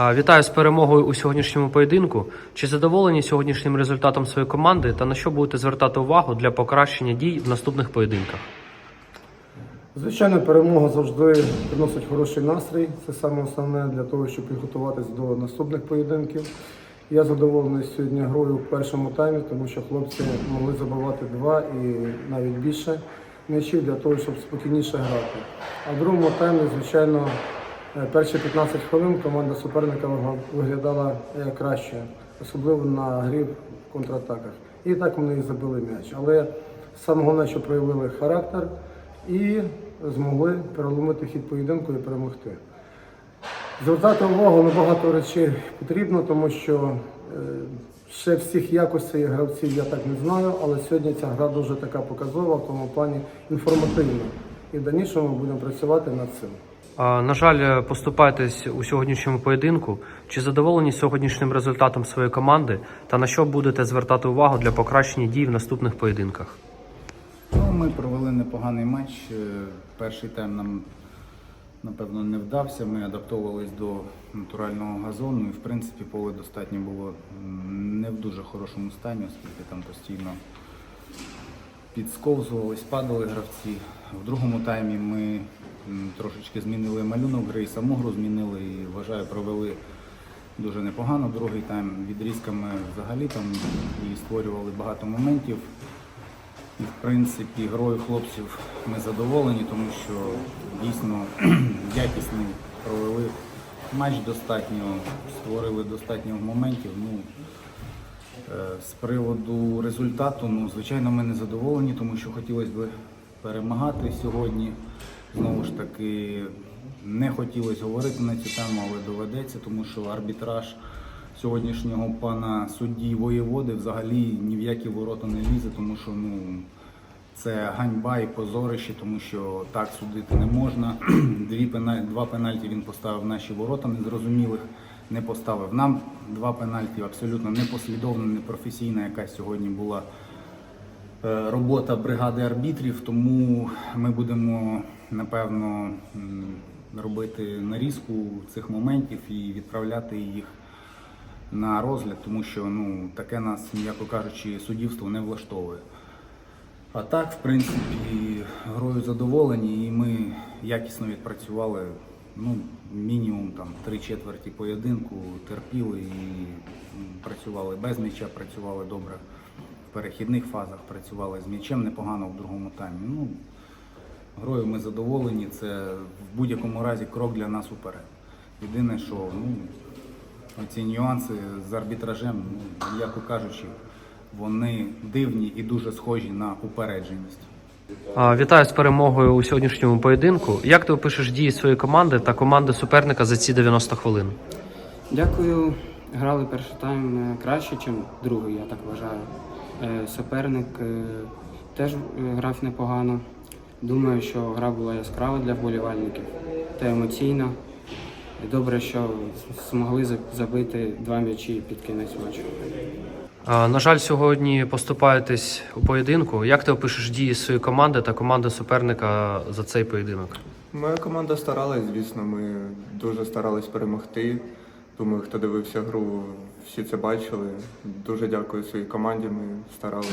Вітаю з перемогою у сьогоднішньому поєдинку. Чи задоволені сьогоднішнім результатом своєї команди та на що будете звертати увагу для покращення дій в наступних поєдинках? Звичайно, перемога завжди приносить хороший настрій. Це саме основне для того, щоб підготуватись до наступних поєдинків. Я задоволений сьогодні грою в першому таймі, тому що хлопці могли забивати два і навіть більше м'ячів для того, щоб спокійніше грати. А в другому таймі, звичайно, перші 15 хвилин команда суперника виглядала е, краще, особливо на грі в контратаках. І так вони і забили м'яч. Але саме головне, що проявили характер і змогли переломити хід поєдинку і перемогти. Звертати увагу на багато речей потрібно, тому що е, ще всіх якостей гравців я так не знаю, але сьогодні ця гра дуже така показова, в тому плані інформативна. І в дальнішому будемо працювати над цим. На жаль, поступаєтесь у сьогоднішньому поєдинку. Чи задоволені сьогоднішнім результатом своєї команди та на що будете звертати увагу для покращення дій в наступних поєдинках? Ну, ми провели непоганий матч. Е, Перший тайм нам, напевно, не вдався. Ми адаптовувались до натурального газону і, в принципі, поле достатньо було не в дуже хорошому стані, оскільки там постійно підсковзувались, падали гравці. В другому таймі ми трошечки змінили малюнок гри, і саму гру змінили і вважаю, провели дуже непогано. Другий тайм відрізками взагалі там і створювали багато моментів. І, в принципі, грою хлопців ми задоволені, тому що дійсно якісний провели матч достатньо, створили достатньо моментів. Ну, е, з приводу результату, ну, звичайно, ми не задоволені, тому що хотілося б перемагати сьогодні. Знову ж таки, не хотілося говорити на цю тему, але доведеться, тому що арбітраж сьогоднішнього пана судді воєводи взагалі ні в які ворота не лізе, тому що ну, це ганьба і позорище, тому що так судити не можна. Дві пеналь... Два пенальті він поставив наші ворота незрозумілих, не поставив нам два пенальті, абсолютно непослідовна, непрофесійна, яка сьогодні була робота бригади арбітрів, тому ми будемо напевно робити нарізку цих моментів і відправляти їх на розгляд, тому що ну, таке нас, м'яко кажучи, суддівство не влаштовує. А так, в принципі, грою задоволені, і ми якісно відпрацювали ну, мінімум там три четверті поєдинку, терпіли і працювали без м'яча, працювали добре перехідних фазах, працювали з м'ячем непогано в другому таймі. Ну, грою ми задоволені, це в будь-якому разі крок для нас уперед. Єдине, що ну, оці нюанси з арбітражем, ну, м'яко кажучи, вони дивні і дуже схожі на упередженість. Вітаю з перемогою у сьогоднішньому поєдинку. Як ти опишеш дії своєї команди та команди суперника за ці 90 хвилин? Дякую. Грали перший тайм краще, ніж другий, я так вважаю. Е, Суперник е, теж е, грав непогано. Думаю, що гра була яскрава для вболівальників та емоційна. Добре, що змогли забити два м'ячі під кінець матчу. А, На жаль, сьогодні поступаєтесь у поєдинку. Як ти опишеш дії своєї команди та команди суперника за цей поєдинок? Моя команда старалась, звісно, ми дуже старались перемогти. Думаю, хто дивився гру, всі це бачили. Дуже дякую своїй команді, ми старалися.